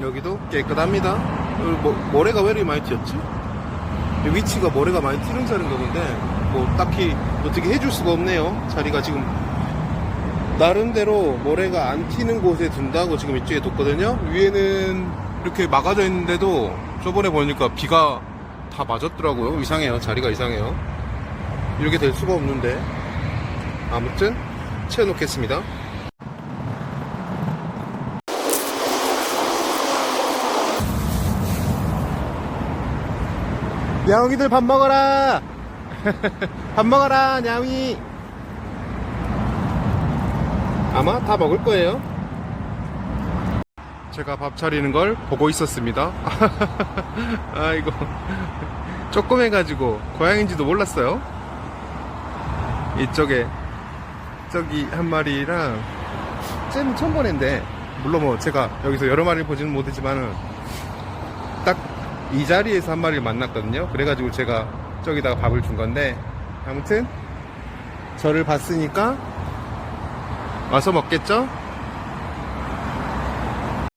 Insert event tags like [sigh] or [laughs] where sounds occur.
여기도 깨끗합니다. 여기 뭐, 모래가 왜 이렇게 많이 튀었지? 이 위치가 모래가 많이 튀는 자리인가 본데, 뭐, 딱히 어떻게 해줄 수가 없네요. 자리가 지금, 나름대로 모래가 안 튀는 곳에 둔다고 지금 이쪽에 뒀거든요. 위에는 이렇게 막아져 있는데도, 저번에 보니까 비가 다 맞았더라고요. 이상해요. 자리가 이상해요. 이렇게 될 수가 없는데. 아무튼, 채워놓겠습니다. 야옹이들 밥 먹어라! [laughs] 밥 먹어라, 냐옹이! 아마 다 먹을 거예요. 제가 밥 차리는 걸 보고 있었습니다. [laughs] 아이고. 조금 해가지고, 고양인지도 몰랐어요. 이쪽에, 저기 한 마리랑, 쟤는 처음 보낸데, 물론 뭐 제가 여기서 여러 마리를 보지는 못했지만은, 딱 이 자리에서 한 마리를 만났거든요. 그래가지고 제가 저기다가 밥을 준 건데, 아무튼, 저를 봤으니까, 와서 먹겠죠?